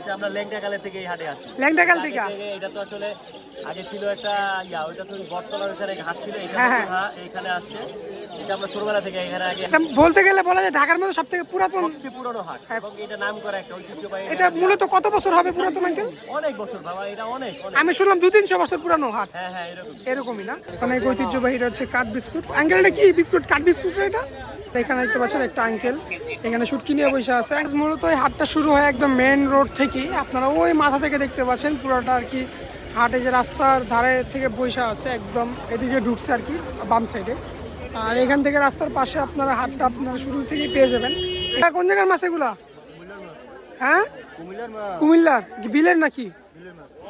এটা আমরা ল্যাংটাকালের থেকে এই হাটে আসি। ল্যাংটাকাল থেকে? থেকে এটা তো আসলে আগে ছিল একটা ইয়া ওইটা তো বটতলার ওখানে ঘাট ছিল এটা হ্যাঁ, হ্যাঁ। হ্যাঁ এখানে আসছে। এটা আমরা ছোটবেলা থেকে এখানে আগে বলতে গেলে বলা যায় ঢাকার মধ্যে সব থেকে পুরাতন সবচেয়ে পুরনো হাট এবং এটা নাম করা একটা ঐতিহ্যবাহী এটা মূলত কত বছর হবে পুরাতন আঙ্কেল? অনেক বছর বাবা এটা অনেক অনেক। আমি শুনলাম দু তিনশো বছর পুরানো হাট। হ্যাঁ হ্যাঁ এরকম। এরকমই না? অনেক ঐতিহ্যবাহী এটা হচ্ছে কাঠ বিস্কুট। আঙ্কেল এটা কি বিস্কুট? কাঠ বিস্কুট এটা? এখানে দেখতে পাচ্ছেন একটা আঙ্কেল এখানে শুটকি নিয়ে বসে আছে। মূলত এই হাটটা শুরু হয় একদম মেন রোড থেকেই। আপনারা ওই মাথা থেকে দেখতে পাচ্ছেন পুরোটা আর কি। হাটে যে রাস্তার ধারে থেকে বসে আছে একদম এদিকে ঢুকছে আর কি, বাম সাইডে আর এখান থেকে রাস্তার পাশে আপনারা হাটটা আপনারা শুরু থেকেই পেয়ে যাবেন। এটা কোন জায়গার মাছ এগুলা? হ্যাঁ? কুমিল্লার? বিলের নাকি?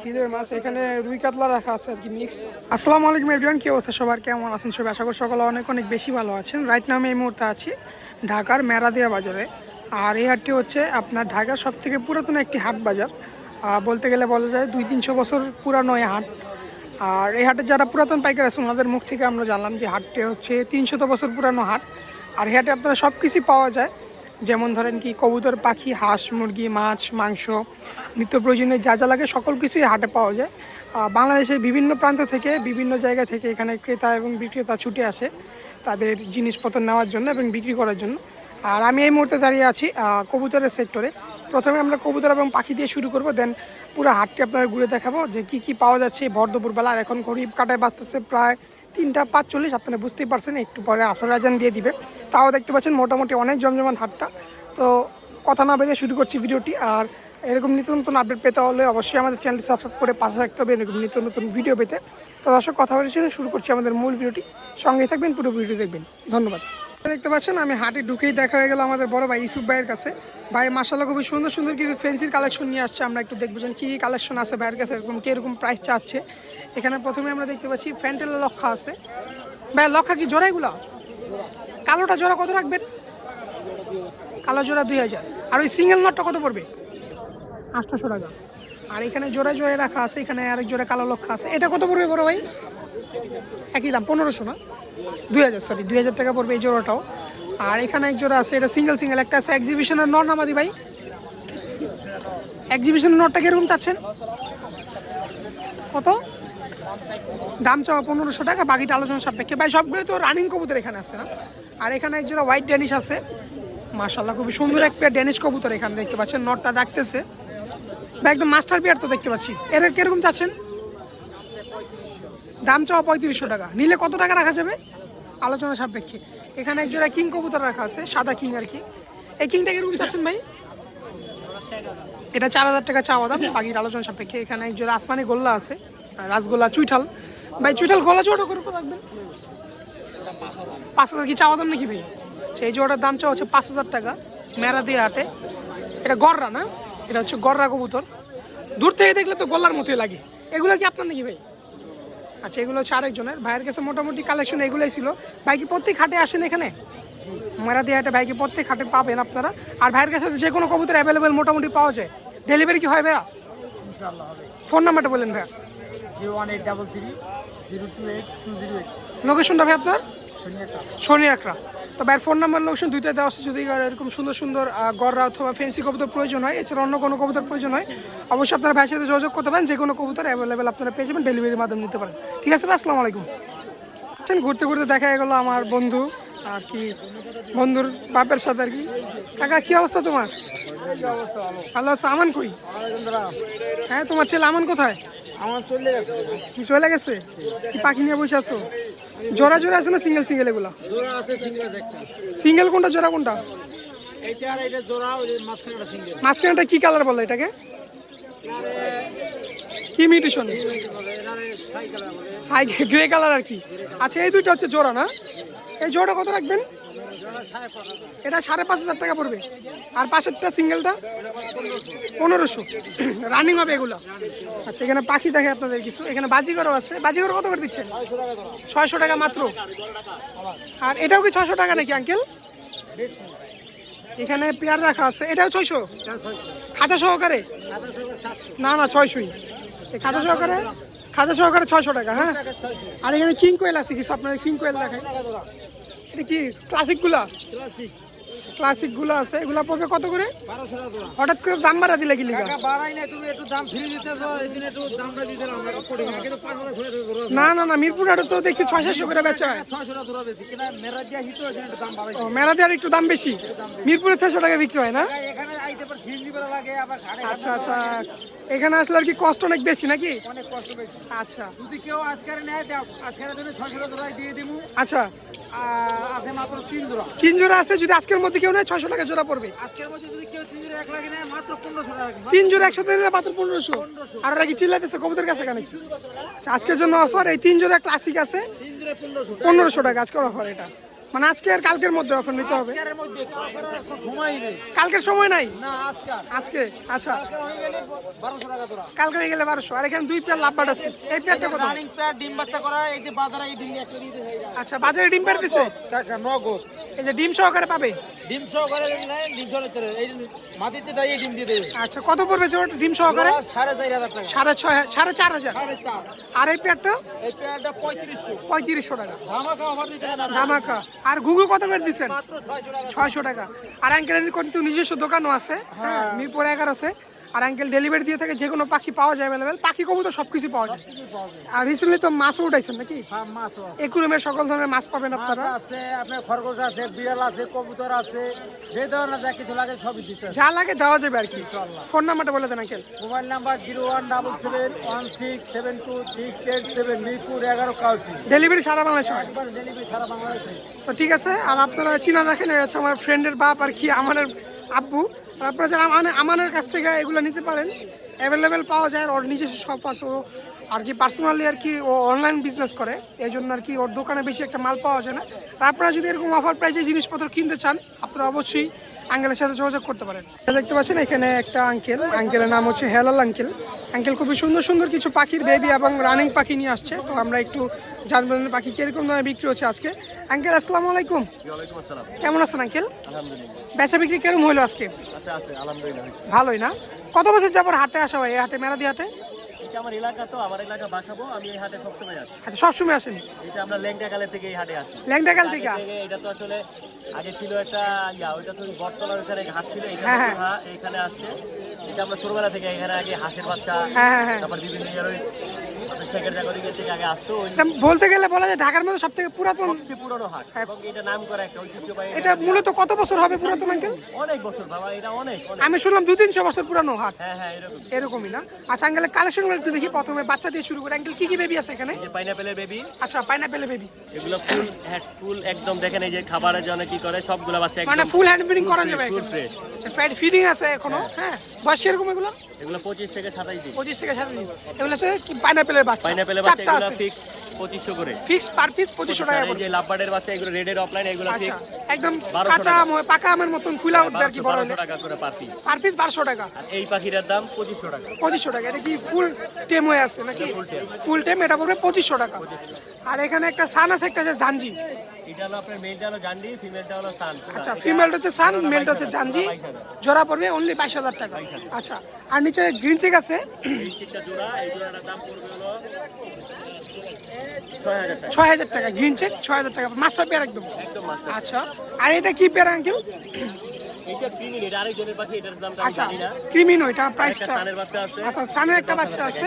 বিলের মাছ? এখানে রুই কাতলা রাখা আছে আর কি মিক্স আসসালামু আলাইকুম এভরিওয়ান কি অবস্থা সবার? কেমন আছেন সবাই? আশা করি সকলে অনেক অনেক বেশি ভালো আছেন। রাইট নামে এই মুহূর্তে আছি ঢাকার মেরাদিয়া বাজারে। আর এই হাটটি হচ্ছে আপনার ঢাকার সব থেকে পুরাতন একটি হাট বাজার। বলতে গেলে বলা যায় দুই তিনশো বছর পুরানো এই হাট। আর এই হাটে যারা পুরাতন পাইকার আছে ওনাদের মুখ থেকে আমরা জানলাম যে হাটটি হচ্ছে তিনশত বছর পুরানো হাট। আর এই হাটে আপনারা সব কিছুই পাওয়া যায়। যেমন ধরেন কি, কবুতর, পাখি, হাঁস, মুরগি, মাছ, মাংস, নিত্য প্রয়োজনীয় যা যা লাগে সকল কিছুই হাটে পাওয়া যায়। বাংলাদেশের বিভিন্ন প্রান্ত থেকে, বিভিন্ন জায়গা থেকে এখানে ক্রেতা এবং বিক্রেতা ছুটে আসে তাদের জিনিসপত্র নেওয়ার জন্য এবং বিক্রি করার জন্য। আর আমি এই মুহূর্তে দাঁড়িয়ে আছি কবুতরের সেক্টরে প্রথমে আমরা কবুতর এবং পাখি দিয়ে শুরু করব দেন পুরো হাটটি আপনার ঘুরে দেখাবো যে কি কি পাওয়া যাচ্ছে ভর দুপুরবেলা আর এখন গরিব কাটায় বাঁচতেছে প্রায় তিনটা পাঁচচল্লিশ আপনারা বুঝতেই পারছেন, একটু পরে আসর আজান দিয়ে দিবে। তাও দেখতে পাচ্ছেন মোটামুটি অনেক জমজমান হাটটা। তো কথা না বেরিয়ে শুরু করছি ভিডিওটি, আর এরকম নিত্য নতুন আপডেট পেতে হলে অবশ্যই আমাদের চ্যানেলটি সাবস্ক্রাইব করে পাশে থাকতে হবে এরকম নিত্য নতুন ভিডিও পেতে। তো দর্শক, কথা বলে শুরু করছি আমাদের মূল ভিডিওটি। সঙ্গে থাকবেন, পুরো ভিডিও দেখবেন। ধন্যবাদ। দেখতে পাচ্ছেন, আমি হাটে ঢুকেই দেখা হয়ে গেল আমাদের বড় ভাই ইসুফ ভাইয়ের কাছে। ভাই মাসাল্লাহ খুবই সুন্দর সুন্দর কিছু ফেন্সির কালেকশন নিয়ে আসছে, আমরা একটু দেখব যে কী কী কালেকশন আছে ভাইয়ের কাছে, এরকম কীরকম প্রাইস চাচ্ছে। এখানে প্রথমে আমরা দেখতে পাচ্ছি ফ্যান্টেল লক্ষা আছে। ভাই লক্ষা কি জোড়া এগুলা? কালোটা জোড়া কত রাখবেন? কালো জোড়া দুই হাজার। আর ওই সিঙ্গেল নটটা কত পড়বে? আটশোশো টাকা। আর এখানে জোড়া জোড়ায় রাখা আছে, এখানে আরেক জোড়া কালো লক্ষা আছে। এটা কত পড়বে বড় ভাই? একই দাম, পনেরোশো না? দুই হাজার সরি দুই হাজার টাকা পড়বে এই জোড়াটাও। আর এখানে এক জোড়া আছে, এটা সিঙ্গেল সিঙ্গেল একটা আছে এক্সিবিশনের নর নামাদি ভাই। এক্সিবিশনের নটটা কীরকম চাচ্ছেন? কত? দাম চাওয়া পনেরোশো টাকা, বাকিটা আলোচনা সাপেক্ষে। ভাই সবগুলো তো রানিং কবুতর এখানে আছে না? আর এখানে এক জোড়া হোয়াইট ড্যানিশ আছে মাশাল্লাহ খুবই সুন্দর এক পেয়ার ড্যানিশ কবুতর এখানে দেখতে পাচ্ছেন নটটা ডাকতেছে। বা একদম মাস্টার পেয়ার তো দেখতে পাচ্ছি। এর কীরকম চাচ্ছেন? দাম চাওয়া পঁয়ত্রিশশো টাকা। নিলে কত টাকা রাখা যাবে? আলোচনা সাপেক্ষে। এখানে এক জোড়া কিং কবুতর রাখা আছে, সাদা কিং আর কি। এই কিংটা কীরকম চাচ্ছেন ভাই? এটা চার হাজার টাকা চাওয়া দাম বাকির আলোচনা সাপেক্ষে। এখানে এক জোড়া আসমানি গোল্লা আছে রাসগোল্লা চুইঠাল। ভাই চুইঠাল গোলা জোড়া করে রাখবেন? পাঁচ হাজার কি চাওয়া দাম নাকি ভাই? আচ্ছা, এই জোড়াটার দাম চাওয়া হচ্ছে পাঁচ হাজার টাকা মেরা দিয়ে হাটে। এটা গররা না? এটা হচ্ছে গররা কবুতর। দূর থেকে দেখলে তো গলার মতোই লাগে। এগুলো কি আপনার নাকি ভাই? আচ্ছা এগুলো হচ্ছে আরেকজনের। ভাইয়ের কাছে মোটামুটি কালেকশন এগুলোই ছিল। ভাই কি প্রত্যেক হাটে আসেন এখানে? মেরা দিয়ে হাটে ভাইকে প্রত্যেক হাটে পাবেন আপনারা? আর ভাইয়ের কাছে যে কোনো কবুতর অ্যাভেলেবেল মোটামুটি পাওয়া যায়। ডেলিভারি কি হয় ভাইয়া? ফোন নাম্বারটা বলেন ভাইয়া। Zero one eight double three zero two eight two zero eight. লোকেশনটা ভাই আপনার? শনি একরা তো ভাইয়ের ফোন নাম্বার লোকেশন দুইটা দেওয়া আছে। যদি এরকম সুন্দর সুন্দর গররা অথবা ফেন্সি কবুতর প্রয়োজন হয় এছাড়া অন্য কোনো কবুতর প্রয়োজন হয় অবশ্যই আপনার ভাইয়ের সাথে যোগাযোগ করতে পারেন। যে কোনো কবুতর অ্যাভেলেবেল আপনারা পেয়ে যাবেন ডেলিভারির মাধ্যমে নিতে পারেন। ঠিক আছে ভাই আসসালামু আলাইকুম। আচ্ছা, ঘুরতে ঘুরতে দেখা গেলো আমার বন্ধু আর কি বন্ধুর বাপের সাথে আর কি। কাকা কি অবস্থা তোমার? ভালো আছো? আমান কই? হ্যাঁ তোমার ছেলে আমান কোথায়? আমার চলে গেছে। চলে গেছে? কি পাখি নিয়ে বসে আছো? জোড়া জোড়া আছে না সিঙ্গেল সিঙ্গেল এগুলো? জোড়া আছে সিঙ্গেল একটা। সিঙ্গেল কোনটা জোড়া কোনটা? এইটা আর এটা জোড়া ওই মাঝখানেটা সিঙ্গেল মাঝখানেটা কি কালার বলে এটাকে? কি মিউটেশন সাই গ্রে কালার আর কি। আচ্ছা এই দুইটা হচ্ছে জোড়া না? এই জোড়া কত রাখবেন? এটা সাড়ে পাঁচ হাজার টাকা পড়বে। আর পাশেরটা সিঙ্গেলটা পনেরোশো। রানিং হবে এগুলো। আচ্ছা এখানে পাখি দেখে আপনাদের কিছু। এখানে বাজিগরও আছে। বাজিগর কত করে দিচ্ছেন? ছয়শো টাকা মাত্র। আর এটাও কি ছয়শো টাকা নাকি, আঙ্কেল? এখানে পেয়ার রাখা আছে। এটাও ছয়শো? খাতা সহকারে? না না, ছয়শোই। খাতা সহকারে? খাতা সহকারে ছয়শো টাকা হ্যাঁ? আর এখানে কিং কোয়েল আছে কিছু? আপনাদের কিং কোয়েল দেখায় এটা কি ক্লাসিকগুলা ক্লাসিকগুলো আছে এগুলো পড়বে কত করে? হঠাৎ করে দাম বাড়া দিলে কি করি না না না মিরপুর হাটে তো দেখছি ছয় সাতশো করে বেচা হয়। ছয়শো টাকা জোড়া বেশি কিনা মেরা দিয়া হিট এই দিন একটু দাম মেলা দেওয়ার একটু দাম বেশি? মিরপুরে ছয়শো টাকা বিক্রি হয় না? ঘাড়ে আচ্ছা আচ্ছা। এখানে আসলে আর কি কষ্ট অনেক বেশি নাকি? আচ্ছা। আচ্ছা। আর তিন জোড়া। আছে যদি আজকের মধ্যে কেউ নেয় ছয়শো টাকা জোড়া পড়বে। তিন জোড়া পনেরোশো টাকা রাখবে। একসাথে নিলে মাত্র পনেরোশো। আর ওরা কি চিল্লাইতেছে? কবুতর কাছে কেন? আচ্ছা আজকের জন্য অফার এই তিন জোড়া ক্লাসিক আছে। পনেরোশো। টাকা আজকের অফার এটা। মানে আজকে আর কালকের মধ্যে অফার নিতে হবে। কালকের সময় নেই? আজকে আচ্ছা। কালকে হয়ে গেলে বারোশো আর এখানে দুই পেয়ার লাভবাট আছে। এই পেয়ারটা কত? ডিম বাচ্চা করা এই যে বাজারে এই ডিম আচ্ছা বাজারে ডিম পেয়ার দিছে? এই যে ডিম সহকারে পাবে? ডিম সহকারে ডিম সহকারে এই মাটিতে দাঁড়িয়ে ডিম দিয়ে দেবে। আচ্ছা কত পড়বে ডিম সহকারে? সাড়ে চার হাজার টাকা। সাড়ে ছয় সাড়ে চার হাজার। আর এই পেয়ারটা? এই পঁয়ত্রিশশো। পঁয়ত্রিশশো টাকা। ধামাকা। আর ঘুঘু কত করে দিচ্ছেন? ছয়শো টাকা। আর আঙ্কেলের কিন্তু নিজস্ব দোকানও আছে হ্যাঁ। মিরপুর এগারোতে। আর আঙ্কেল ডেলিভারি দিয়ে থাকে যে কোনো পাখি পাওয়া যায় অ্যাভেলেবেল পাখি কবুতর সব কিছু পাওয়া যায়। আর রিসেন্টলি তো মাছও উঠাইছেন নাকি? হ্যাঁ মাছও সকল ধরনের মাছ পাবেন আপনারা। আছে আপনার খরগোশ আছে বিড়াল আছে কবুতর আছে যে ধরনের যা কিছু লাগে সবই দিতে যা লাগে দেওয়া যাবে আর কি। ফোন নাম্বারটা বলে দেন uncle mobile number zero one double seven one six seven two six eight seven Mirpur এগারো কাউসি। ডেলিভারি সারা বাংলাদেশে হয়। ডেলিভারি সারা বাংলাদেশে। তো ঠিক আছে আর আপনারা চিনা রাখেন হচ্ছে আমার ফ্রেন্ডের বাপ আর কি আমাদের আব্বু। আপনারা আমাদের কাছ থেকে এগুলো নিতে পারেন অ্যাভেলেবেল পাওয়া যায় ওর নিজস্ব শপ আছে, ও আর কি পার্সোনালি আর কি ও অনলাইন বিজনেস করে এই জন্য আর কি ওর দোকানে বেশি একটা মাল পাওয়া যায় না। আর আপনারা যদি এরকম অফার প্রাইসে জিনিসপত্র কিনতে চান, আপনারা অবশ্যই আঙ্কেলের সাথে যোগাযোগ করতে পারেন। দেখতে পাচ্ছেন এখানে একটা আঙ্কেল আঙ্কেলের নাম হচ্ছে হেলাল আঙ্কেল আঙ্কেল খুবই সুন্দর সুন্দর কিছু পাখির বেবি এবং রানিং পাখি নিয়ে আসছে। তো আমরা একটু জানবেন পাখি কীরকম দামে বিক্রি হচ্ছে আজকে। আঙ্কেল আসসালামু আলাইকুম। কেমন আছেন আঙ্কেল? বেচা বিক্রি কেরম হইল আজকে? ভালোই না? কত বছর যাবার হাটে আসা হয়? এই হাটে মেরাদি হাটে? এটা আমার এলাকা তো আমার এলাকা বাসাবো আমি এই হাটে সবসময় আসি। আচ্ছা সবসময় আসেন? এটা আমরা ল্যাংটাকালে থেকে এই হাটে আসি। ল্যাংটাকাল থেকে? আগে এটা তো আসলে আগে ছিল একটা ইয়া ওইটা তো বটতলার ওখানে ঘাস ছিল এখানে হ্যাঁ, হ্যাঁ। এখানে আসছে। এটা আমরা ছোটবেলা থেকে এখানে আগে হাঁসের বাচ্চা হ্যাঁ তারপর বিভিন্ন বলতে গেলে বলা যায় ঢাকার মধ্যে সব থেকে পুরাতন পুরনো হাট। এটা নাম করা একটা ঐতিহ্যবাহী এটা মূলত কত বছর হবে পুরাতন আঙ্কেল? অনেক বছর বাবা এটা অনেক অনেক। আমি শুনলাম দু তিনশো বছর পুরানো হাট। হ্যাঁ হ্যাঁ এরকম এরকমই না? আচ্ছা আঙ্কেলের কালেকশনগুলো একটু দেখি প্রথমে বাচ্চা দিয়ে শুরু করে। আঙ্কেল কি কি বেবি আছে এখানে? পাইনাপেলের বেবি আচ্ছা বেবি এগুলো ফুল হ্যাড ফুল একদম দেখেন এই যে খাবারের জন্য কি করে সবগুলো বাচ্চা মানে ফুল হ্যান্ড ফিডিং করা যাবে এখানে। আচ্ছা ফ্যাট ফিডিং আছে এখনও? হ্যাঁ। বয়স এরকম এগুলো এগুলো পঁচিশ থেকে সাতাইশ দিন। পঁচিশ থেকে সাড়ে দিন। এগুলো হচ্ছে পাইনাপেলের বাচ্চা? পাইনাপেলের বাচ্চা এগুলো আছে। ফিক্স পঁচিশশো করে। ফিক্স পার পিস 2500 টাকা আর এই যে লাভবার্ডের বাচ্চা এগুলো রেডের অফলাইন এগুলো ফিক্স একদম কাঁচা পাকা আমের মতন ফুলা উঠবে আর কি বড় হলে। টাকা করে পার পিস পার পিস 1200 টাকা। আর এই পাখিটার দাম 2500 টাকা। 2500 টাকা এটা কি ফুল টেম হয়ে আছে নাকি? ফুল টেম এটা পড়বে 2500 টাকা। আর এখানে একটা সান আছে একটা যে জাঞ্জি এটা হলো আপনার মেলটা হলো জান্ডি ফিমেলটা হলো সান। আচ্ছা ফিমেলটা হচ্ছে সান মেলটা হচ্ছে জানজি জোড়া পড়বে অনলি বাইশ হাজার টাকা। আচ্ছা আর নিচে গ্রিন চেক আছে? জোড়া এই জোড়াটার দাম পড়বে হলো ছয় হাজার টাকা। গ্রিন চেক ছয় হাজার টাকা। মাস্টার পেয়ার একদম। আচ্ছা আর এটা কি পেয়ার আঙ্কেল এটা ক্রিমি এটা আরেকজনের পাখি এটার দাম আচ্ছা জানি না। ক্রিমিনো এটা একটা প্রাইসটা সানের বাচ্চা আছে। আচ্ছা সানের একটা বাচ্চা আছে?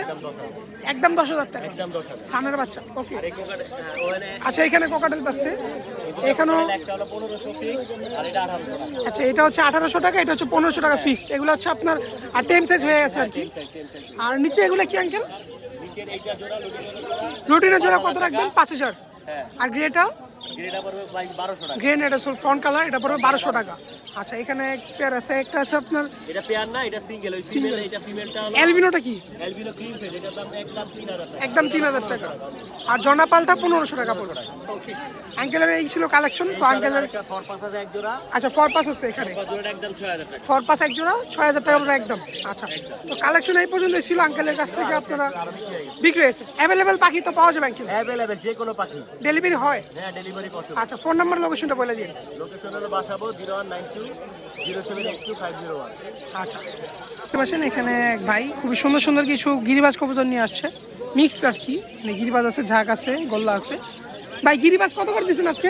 একদম দশ হাজার। টাকা। একদম দশ হাজার। সানের বাচ্চা ওকে কোকাটা ওখানে আচ্ছা এখানে কোকাটেল পাচ্ছে। এখানেও আচ্ছা এটা হচ্ছে আঠারোশো টাকা এটা হচ্ছে পনেরোশো টাকা ফিক্সড এগুলো হচ্ছে আপনার আর টেন সাইজ হয়ে গেছে আর কি। আর নিচে এগুলো কি আঙ্কেল রুটিনের জোড়া। কত রাখবেন? পাঁচ হাজার। হ্যাঁ। আর গ্রেটা গ্রেন এটা ফ্রন্ট কালার এটা পড়বে বারোশো টাকা। আচ্ছা এখানে পেয়ার আছে একটা আছে আপনার এটা পেয়ার না এটা সিঙ্গেল ওই ফিমেল এটা ফিমেলটা হলো অ্যালবিনোটা কি? অ্যালবিনো ক্রিম এটার দাম একদম তিন হাজার টাকা। একদম তিন হাজার টাকা। আর জর্নাপালটা পনেরোশো টাকা পড়বে। ওকে আঙ্কেলের এই ছিল কালেকশন তো আঙ্কেলের হাজার এক জোড়া। আচ্ছা ফর পাস আছে এখানে। একদম ছয় হাজার টাকা। ফর পাস এক জোড়া ছয় হাজার টাকা পড়বে একদম। আচ্ছা তো কালেকশন এই পর্যন্ত ছিল। আঙ্কেলের কাছ থেকে আপনারা বিক্রি হয়েছে। অ্যাভেলেবেল পাখি তো পাওয়া যাবে আঙ্কেল অ্যাভেলেবেল যে কোনো পাখি। ডেলিভারি হয়। হ্যাঁ ডেলিভারি পসিবল আচ্ছা ফোন নাম্বার লোকেশনটা বলে দিন। লোকেশন হলো Basabo zero one nine two zero seven eight two five zero one. আচ্ছা। পাচ্ছেন এখানে এক ভাই খুবই সুন্দর সুন্দর কিছু গিরিবাজ কবুতর নিয়ে আসছে। মিক্সড আর কি মানে গিরিবাজ আছে ঝাঁক আছে গোল্লা আছে। ভাই গিরিবাজ কত করে দিচ্ছেন আজকে?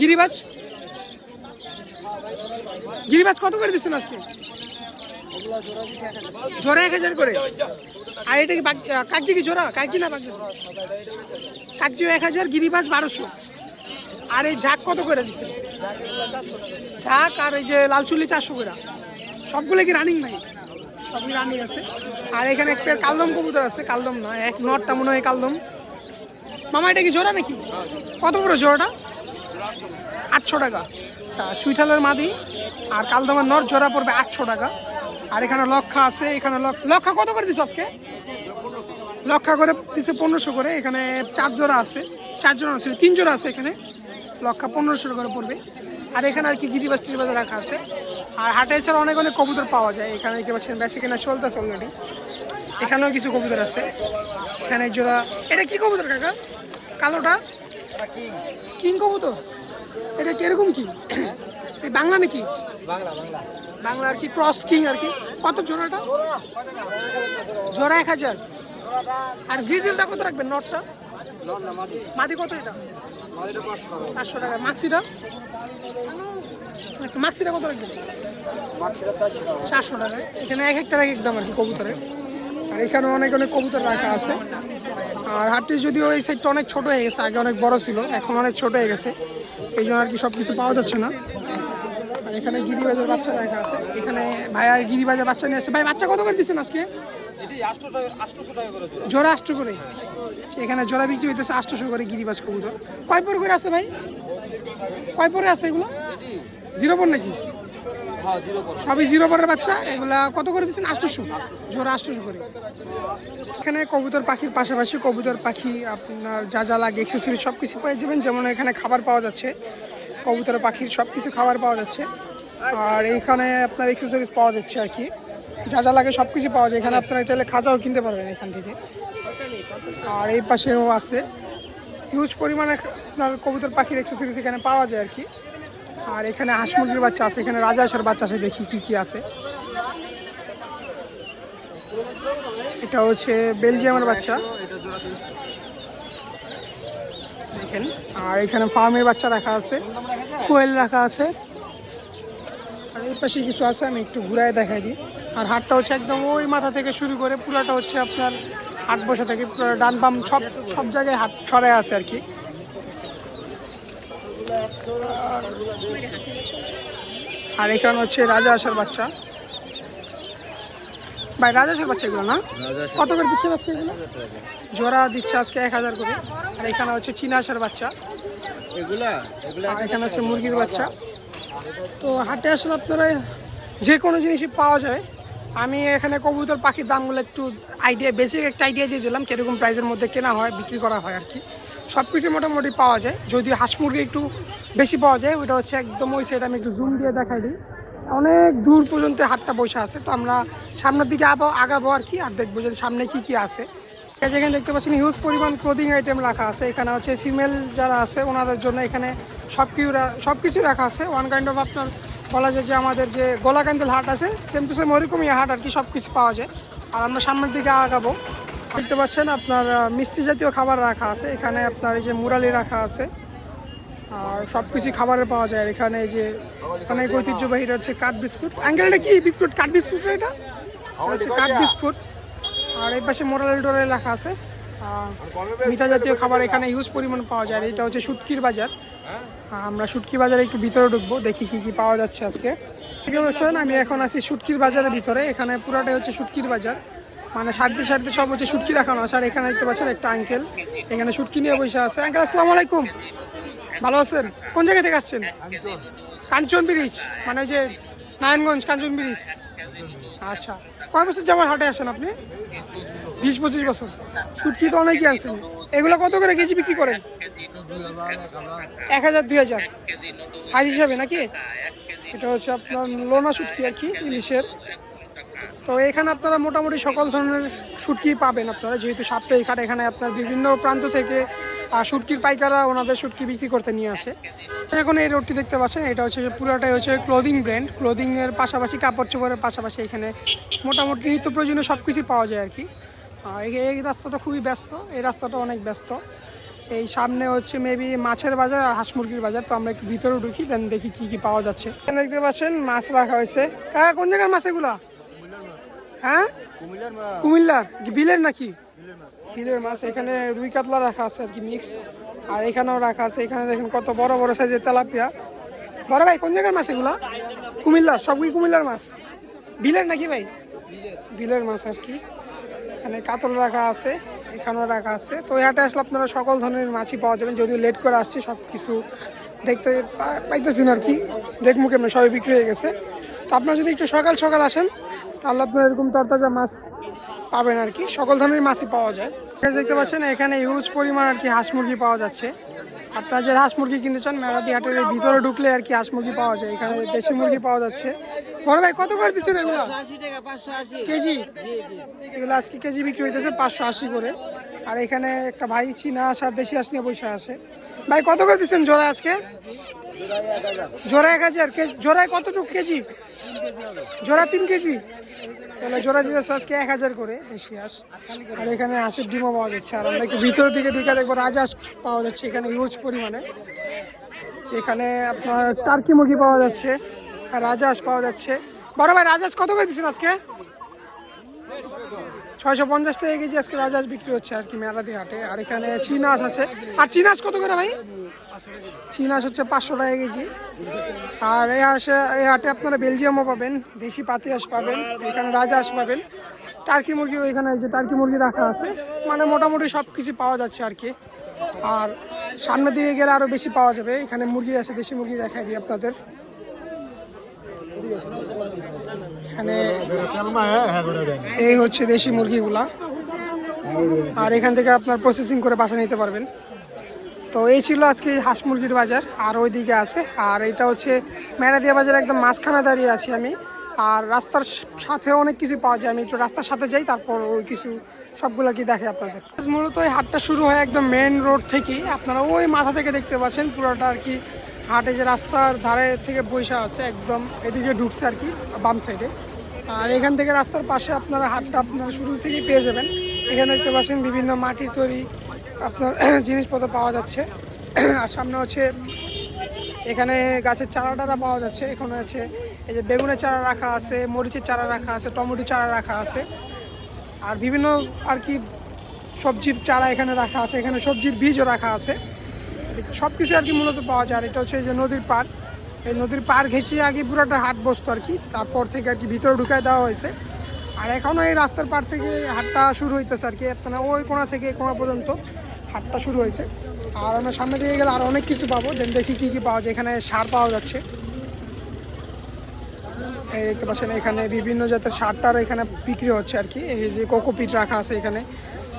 গিরিবাজ? গিরিবাজ কত করে দিচ্ছেন আজকে? জোড়া এক হাজার করে। আর এটা কি কাগজি কি জোড়া? কাগজি না বাগজি? কাগজি এক হাজার, গিরিবাজ বারোশো। আর এই ঝাঁক কত করে দিচ্ছে ঝাঁক আর এই যে লাল চুল্লি চারশো করে। সবগুলো কি রানিং নাই সবই রানিং আছে। আর এখানে একটা কালদম কবুতর আছে, কালদম না, এক নটটা মনে হয় কালদম। মামা, এটা কি জোড়া নাকি? কত বড় জোড়াটা? আটশো টাকা। আচ্ছা চুইঠালের মাদি আর কালদমের নর জোড়া পড়বে আটশো টাকা। আর এখানে লক্ষা আছে, এখানে লক- লক্ষা কত করে দিস আজকে? লক্ষা করে দিছে পনেরোশো করে, এখানে চার জোড়া আছে, চার জোড়া আছে তিন জোড়া আছে এখানে। লক্ষা পনেরোশো করে পড়বে। আর এখানে আর কি গিরিবাস টিরিবাস রাখা আছে। আর হাটে এছাড়া অনেক অনেক কবুতর পাওয়া যায়। এখানে কি পাচ্ছেন বেশি কেনা চলতেছে অলরেডি এখানেও কিছু কবুতর আছে। এখানে জোড়া এটা কি কবুতর, কাকা? কালোটা? কিং কবুতর? এটা কীরকম কি? বাংলা নাকি? বাংলা বাংলা। বাংলা আর কি ক্রস কিং আর কি। কত জোড়াটা জোড়া এক হাজার। আর গ্রিজেলটা কত রাখবেন নটটা? মাদি কত এটা? পাঁচশো টাকা। মাক্সিটা মাক্সিটা কত রাখবেন? চারশো টাকা। এখানে এক একটা এক এক দাম আর কি কবুতরের। আর এখানে অনেক অনেক কবুতর রাখা আছে। আর হাটটি যদিও এই সাইডটা অনেক ছোট হয়ে গেছে, আগে অনেক বড় ছিল, এখন অনেক ছোট হয়ে গেছে। এই জন্য আর কি সব কিছু পাওয়া যাচ্ছে না। আর এখানে গিরিবাজের বাচ্চা রাখা আছে। এখানে ভাইয়া গিরিবাজের বাচ্চা নিয়ে আসছে ভাই, বাচ্চা কত করে দিচ্ছেন আজকে? জোড়া আষ্ট করে। এখানে জোড়া বিক্রি হইতেছে আটশোশো করে গিরিবাজ কবুতর। কয় পর করে আছে ভাই? কয় পরে আছে এগুলো? জিরো পর নাকি? সবই জিরো পরের বাচ্চা। এগুলা কত করে দিচ্ছেন আটশোশো। জোড়া আটশোশো করে। এখানে কবুতর পাখির পাশাপাশি কবুতর পাখি আপনার যা যা লাগে এক্সেসরি সব কিছু পেয়ে যাবেন। যেমন এখানে খাবার পাওয়া যাচ্ছে। কবুতর, পাখির সব কিছু খাবার পাওয়া যাচ্ছে। আর এইখানে আপনার এক্সেসরিজ পাওয়া যাচ্ছে আর কি। যা যা লাগে সব কিছু পাওয়া যায়। এখানে আপনারা চাইলে খাঁচাও কিনতে পারবেন এখান থেকে। আর এই পাশেও আছে। হিউজ পরিমাণে আপনার কবুতর, পাখির এক্সেসরিজ এখানে পাওয়া যায় আর কি। আর এখানে হাঁস মুরগির বাচ্চা আছে। এখানে রাজা হাঁসের বাচ্চা আছে। দেখি কি কি আছে। এটা হচ্ছে বেলজিয়ামের বাচ্চা। দেখেন। আর এখানে ফার্মের বাচ্চা রাখা আছে, কোয়েল রাখা আছে। আর এই পাশে কিছু আছে, আমি একটু ঘুরায় দেখাই দিই। আর হাটটা হচ্ছে একদম ওই মাথা থেকে শুরু করে পুরাটা হচ্ছে আপনার হাট বসে থেকে ডান বাম সব সব জায়গায় হাট ছড়ায় আছে আর কি। আর এখানে হচ্ছে রাজা আসার বাচ্চা। ভাই রাজা আসার বাচ্চা এগুলো না কত করে দিচ্ছেন আজকে এগুলো? জোড়া দিচ্ছে আজকে এক হাজার করে। আর এখানে হচ্ছে চীনা আসার বাচ্চা। আর এখানে হচ্ছে মুরগির বাচ্চা। তো হাটে আসলে আপনারা যে কোনো জিনিসই পাওয়া যায়। আমি এখানে কবুতর পাখির দামগুলো একটু আইডিয়া বেসিক একটা আইডিয়া দিয়ে দিলাম কীরকম প্রাইসের মধ্যে কেনা হয় বিক্রি করা হয় আর কি। সব কিছু মোটামুটি পাওয়া যায়। যদি হাঁস মুরগি একটু বেশি পাওয়া যায় ওইটা হচ্ছে একদম ওই সাইড আমি একটু জুম দিয়ে দেখাই দিই। অনেক দূর পর্যন্ত হাটটা বসে আছে, তো আমরা সামনের দিকে আবো, আগাবো আর কি, আর দেখব যে সামনে কি কি আছে। এই যে এখানে দেখতে পাচ্ছেন হিউজ পরিমাণ ক্লোদিং আইটেম রাখা আছে। এখানে হচ্ছে ফিমেল যারা আছে, ওনাদের জন্য এখানে সব কিছু সব কিছু রাখা আছে। ওয়ান কাইন্ড অফ আপনার বলা যায় যে আমাদের যে গোলাকান্দিল হাট আছে সেম টু সেম ওরকমই হাট আর কি সব কিছু পাওয়া যায়। আর আমরা সামনের দিকে আগাবো। দেখতে পাচ্ছেন আপনার মিষ্টি জাতীয় খাবার রাখা আছে। এখানে আপনার এই যে মুরালি রাখা আছে। আর সব কিছু খাবারের পাওয়া যায়। এখানে যে অনেক ঐতিহ্যবাহী এটা হচ্ছে কাঠ বিস্কুট। অ্যাঙ্গেল এটা কি? বিস্কুট? কাঠ বিস্কুট এটা? হচ্ছে কাঠ বিস্কুট। আর এই পাশে মোরাল ডোরে লেখা আছে। মিঠা জাতীয় খাবার এখানে ইউজ পরিমাণ পাওয়া যায়। এটা হচ্ছে শুটকির বাজার। আমরা শুটকি বাজারে একটু ভিতরে ঢুকবো, দেখি কি কি পাওয়া যাচ্ছে আজকে। পাচ্ছেন, আমি এখন আছি শুটকির বাজারের ভিতরে। এখানে পুরাটাই হচ্ছে শুটকির বাজার। মানে সারতে সারতে সব হচ্ছে শুটকি রাখানো আছে। আর এখানে দেখতে পাচ্ছেন একটা আঙ্কেল এখানে শুটকি নিয়ে বসে আছে। আঙ্কেল আসসালামু আলাইকুম। ভালো আছেন? কোন জায়গা থেকে আসছেন? কাঞ্চন ব্রিজ মানে ওই যে নারায়ণগঞ্জ কাঞ্চন ব্রিজ। আচ্ছা কয় বছর যাবার হাটে আসেন আপনি? বিশ পঁচিশ বছর। শুটকি তো অনেকই আনছেন। এগুলো কত করে কেজি বিক্রি করেন? এক হাজার, দুই হাজার। সাইজ হিসাবে নাকি? এটা হচ্ছে আপনার লোনা শুটকি আর কি, ইলিশের। তো এখানে আপনারা মোটামুটি সকল ধরনের শুটকি পাবেন আপনারা, যেহেতু সাপ্তাহিক হাট, এখানে আপনার বিভিন্ন প্রান্ত থেকে আহ, শুটকির পাইকাররা ওনাদের সুটকি বিক্রি করতে নিয়ে আসে। এখন এই রোডটি দেখতে পাচ্ছেন এটা হচ্ছে পুরোটাই হচ্ছে ক্লোদিং ব্র্যান্ড ক্লোদিংয়ের পাশাপাশি কাপড় চোপড়ের পাশাপাশি এখানে মোটামুটি নিত্য প্রয়োজনীয় সব কিছু পাওয়া যায় আর কি। এই- রাস্তাটা খুবই ব্যস্ত এই রাস্তাটা অনেক ব্যস্ত। এই সামনে হচ্ছে মেবি মাছের বাজার আর হাঁস মুরগির বাজার তো আমরা একটু ভিতরে ঢুকি দেন দেখি কি কি পাওয়া যাচ্ছে। দেখতে পাচ্ছেন মাছ রাখা হয়েছে। কাকা কোন জায়গার মাছ এগুলা? হ্যাঁ? কুমিল্লার। বিলের নাকি? বিলের মাছ, এখানে রুই কাতলা রাখা আছে আর কি মিক্সড আর এখানেও রাখা আছে, এখানে দেখেন কত বড় বড় সাইজের তেলাপিয়া। বড় ভাই, কোন জায়গার মাছ এগুলা? কুমিল্লার সবগুলি কুমিল্লার মাছ? বিলের নাকি ভাই? বিলের মাছ আর কি। এখানে কাতল রাখা আছে, এখানেও রাখা আছে। তো এই হাটে আসলে আপনারা সকল ধরনের মাছই পাওয়া যাবেন। যদিও লেট করে আসছে সব কিছু দেখতে পাইতেছেন আর কি। দেখমু কেমন সবই বিক্রি হয়ে গেছে। তো আপনারা যদি একটু সকাল সকাল আসেন, তাহলে আপনারা এরকম তরতাজা মাছ পাবেন আর কি। সকল ধরনের মাছই পাওয়া যায়। দেখতে পাচ্ছেন এখানে হিউজ পরিমাণ আর কি হাঁস মুরগি পাওয়া যাচ্ছে। আপনারা যে হাঁস মুরগি কিনতে চান মেলাদি হাটের ভিতরে ঢুকলে আর কি হাঁস মুরগি পাওয়া যায়। এখানে দেশি মুরগি পাওয়া যাচ্ছে। বড় ভাই কত করে দিচ্ছেন এগুলো? কেজি? এগুলো আজকে কেজি বিক্রি হইতেছে পাঁচশো আশি করে। আর এখানে একটা ভাই চীনা হাঁস আর দেশি হাঁস নিয়ে বসে আছে। ভাই, কত করে দিচ্ছেন জোড়া আজকে? জোড়া এক হাজার জোড়ায় কতটুকু কেজি? জোড়া তিন কেজি? জোড়া দিতেছে আজকে এক হাজার করে দেশি হাঁস আর এখানে হাঁসের ডিমও পাওয়া যাচ্ছে। আর আমরা একটু ভিতরের দিকে ঢুকে দেখব, রাজহাঁস পাওয়া যাচ্ছে এখানে হিউজ পরিমাণে। এখানে আপনার টার্কি মুরগি পাওয়া যাচ্ছে আর রাজহাঁস পাওয়া যাচ্ছে। বড় ভাই, রাজহাঁস কত করে দিচ্ছেন আজকে? ছয়শো পঞ্চাশ টাকা কেজি আজকে রাজহাঁস বিক্রি হচ্ছে আর কি মেলাদি হাটে। আর এখানে চিনাস আছে। আর চিনাস কত করে ভাই? চিনাস হচ্ছে পাঁচশো টাকা কেজি। আর এই হাঁসে, এই হাটে আপনারা বেলজিয়ামও পাবেন, দেশি পাতি হাঁস পাবেন, এখানে রাজহাঁস পাবেন। টার্কি মুরগি ওইখানে যে টার্কি মুরগি রাখা আছে। মানে মোটামুটি সব কিছু পাওয়া যাচ্ছে আর কি। আর সামনের দিকে গেলে আরও বেশি পাওয়া যাবে। এখানে মুরগি আছে, দেশি মুরগি দেখাই দিই আপনাদের। এই হচ্ছে দেশি মুরগিগুলা। আর এখান থেকে আপনার প্রসেসিং করে বাসা নিতে পারবেন। তো এই ছিল আজকে হাঁস মুরগির বাজার, আর ওইদিকে আছে। আর এটা হচ্ছে মেরাদিয়া বাজার একদম মাঝখানে দাঁড়িয়ে আছি আমি। আর রাস্তার সাথে অনেক কিছু পাওয়া যায়। আমি একটু রাস্তার সাথে যাই, তারপর ওই কিছু সবগুলো কি দেখে আপনাদের। মূলত এই হাটটা শুরু হয় একদম মেন রোড থেকেই। আপনারা ওই মাথা থেকে দেখতে পাচ্ছেন পুরোটা আর কি হাটে যে রাস্তার ধারে থেকে বৈশা আছে, একদম এদিকে ঢুকছে আর কি, বাম সাইডে আর এখান থেকে রাস্তার পাশে আপনারা হাটটা আপনারা শুরু থেকেই পেয়ে যাবেন। এখানে দেখতে পাচ্ছেন বিভিন্ন মাটির তৈরি আপনার জিনিসপত্র পাওয়া যাচ্ছে। আর সামনে হচ্ছে এখানে গাছের চারা টারা পাওয়া যাচ্ছে। এখানে আছে এই যে বেগুনের চারা রাখা আছে, মরিচের চারা রাখা আছে, টমেটো চারা রাখা আছে। আর বিভিন্ন আর কি সবজির চারা এখানে রাখা আছে। এখানে সবজির বীজও রাখা আছে। সব কিছু আর কি মূলত পাওয়া যায়। আর এটা হচ্ছে যে নদীর পাড়। এই নদীর পাড় ঘেঁষিয়ে আগে পুরোটা হাট বসতো আর কি। তারপর থেকে আর কি ভিতরে ঢুকায় দেওয়া হয়েছে। আর এখনও এই রাস্তার পাড় থেকে হাটটা শুরু হইতেছে আর কি। মানে ওই কোণা থেকে কোণা পর্যন্ত হাটটা শুরু হয়েছে। আর আমরা সামনে দিয়ে গেলে আর অনেক কিছু পাবো। দেন দেখি কী কী পাওয়া যায়। এখানে সার পাওয়া যাচ্ছে। এই দেখতে পাচ্ছেন এখানে বিভিন্ন জাতের সারটার এখানে বিক্রি হচ্ছে আর কি। এই যে কোকোপিট রাখা আছে এখানে।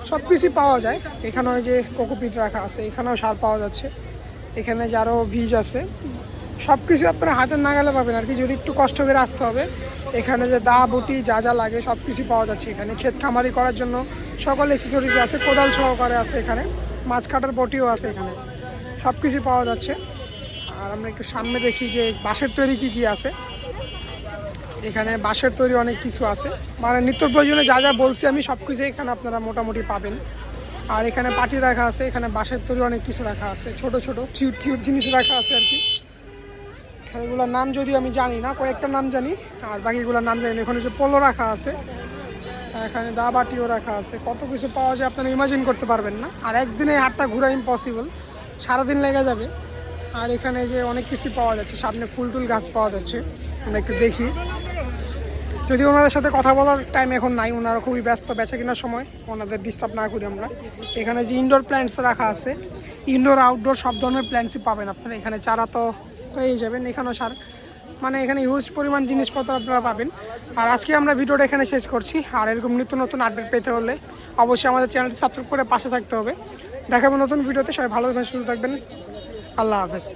সব কিছুই পাওয়া যায়। এখানে ওই যে কোকোপিট রাখা আছে, এখানেও সার পাওয়া যাচ্ছে। এখানে যে আরও বীজ আছে, সব কিছু আপনারা হাতের নাগালে পাবেন। আর কি যদি একটু কষ্ট করে আসতে হবে, এখানে যে দা, বটি যা যা লাগে সব কিছু পাওয়া যাচ্ছে এখানে। ক্ষেত খামারি করার জন্য সকল এক্সেসরিজ আছে, কোদাল সহকারে আছে এখানে। মাছ কাটার বটিও আছে এখানে। সব কিছু পাওয়া যাচ্ছে। আর আমরা একটু সামনে দেখি যে বাঁশের তৈরি কী কী আছে। এখানে বাঁশের তৈরি অনেক কিছু আছে। মানে নিত্য প্রয়োজনে যা যা বলছি আমি সব কিছু এখানে আপনারা মোটামুটি পাবেন। আর এখানে পাটি রাখা আছে, এখানে বাঁশের তৈরি অনেক কিছু রাখা আছে, ছোট ছোট কিউট কিউট জিনিস রাখা আছে আর কি। এগুলোর নাম যদিও আমি জানি না, কয়েকটা নাম জানি, আর বাকিগুলোর নাম জানি না। এখানে যে পোলো রাখা আছে এখানে দা বাটিও রাখা আছে। কত কিছু পাওয়া যায় আপনারা ইমাজিন করতে পারবেন না। আর একদিনে হাটটা ঘোরা ইম্পসিবল সারাদিন লেগে যাবে। আর এখানে যে অনেক কিছু পাওয়া যাচ্ছে, সামনে ফুল টুল গাছ পাওয়া যাচ্ছে, আমরা একটু দেখি। যদি ওনাদের সাথে কথা বলার টাইম এখন নাই, ওনারা খুবই ব্যস্ত, বেচা কেনার সময়। ওনাদের ডিস্টার্ব না করি আমরা। এখানে যে ইনডোর প্ল্যান্টস রাখা আছে ইনডোর আউটডোর সব ধরনের প্ল্যান্টসই পাবেন আপনারা। এখানে চারা তো পেয়ে যাবেন এখানেও সার। মানে এখানে হিউজ পরিমাণ জিনিসপত্র আপনারা পাবেন। আর আজকে আমরা ভিডিওটা এখানে শেষ করছি। আর এরকম নিত্য নতুন আপডেট পেতে হলে অবশ্যই আমাদের চ্যানেলটি সাবস্ক্রাইব করে পাশে থাকতে হবে। দেখাবো নতুন ভিডিওতে। সবাই ভালো থাকবেন, সুস্থ থাকবেন। আল্লাহ হাফেজ।